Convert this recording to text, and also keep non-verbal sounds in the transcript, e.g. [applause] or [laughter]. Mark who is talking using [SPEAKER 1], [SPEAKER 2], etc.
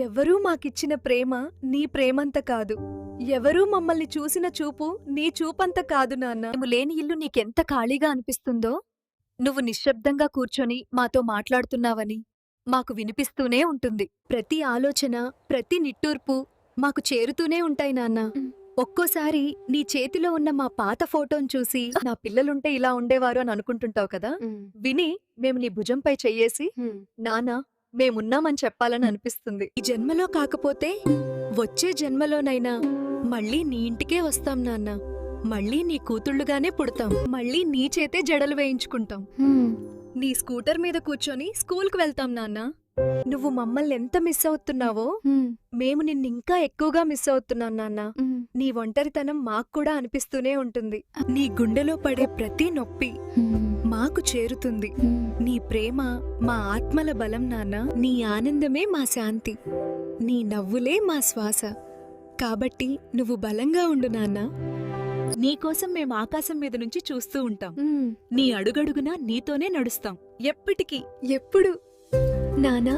[SPEAKER 1] ఎవరూ మాకిచ్చిన ప్రేమ నీ ప్రేమంత కాదు. ఎవరూ మమ్మల్ని చూసిన చూపు నీ చూపంత కాదు నాన్న.
[SPEAKER 2] మేము లేని ఇల్లు నీకెంత ఖాళీగా అనిపిస్తుందో నువ్వు నిశ్శబ్దంగా కూర్చొని మాతో మాట్లాడుతున్నావని మాకు వినిపిస్తూనే ఉంటుంది.
[SPEAKER 1] ప్రతి ఆలోచన ప్రతి నిట్టూర్పు మాకు చేరుతూనే ఉంటాయి నాన్న. ఒక్కోసారి నీ చేతిలో ఉన్న మా పాత ఫోటోను చూసి [laughs] నా పిల్లలుంటే ఇలా ఉండేవారు అని అనుకుంటుంటావు కదా? విని మేము నీ భుజంపై చెయ్యేసి నానా మేమున్నామని చెప్పాలని అనిపిస్తుంది. ఈ జన్మలో కాకపోతే వచ్చే జన్మలోనైనా మళ్ళీ నీ ఇంటికే వస్తాం నాన్న. మళ్ళీ నీ కూతుళ్ళుగానే పుడతాం. మళ్ళీ నీ చేతే జడలు వేయించుకుంటాం. నీ స్కూటర్ మీద కూర్చొని స్కూల్కి వెళ్తాం నాన్న. నువ్వు మమ్మల్ని ఎంత మిస్ అవుతున్నావో? మేము నిన్నింకా ఎక్కువగా మిస్ అవుతున్నాం నాన్న. నీ ఒంటరితనం మాకు కూడా అనిపిస్తూనే ఉంటుంది. నీ గుండెలో పడే ప్రతి నొప్పి మాకు చేరుతుంది. నీ ప్రేమ మా ఆత్మల బలం నాన్న. నీ ఆనందమే మా శాంతి. నీ నవ్వులే మా శ్వాస. కాబట్టి నువ్వు బలంగా ఉండు నాన్న. నీకోసం మేం ఆకాశం మీద నుంచి చూస్తూ ఉంటాం. నీ అడుగడుగునా నీతోనే నడుస్తాం. ఎప్పటికీ. ఎప్పుడు? నానా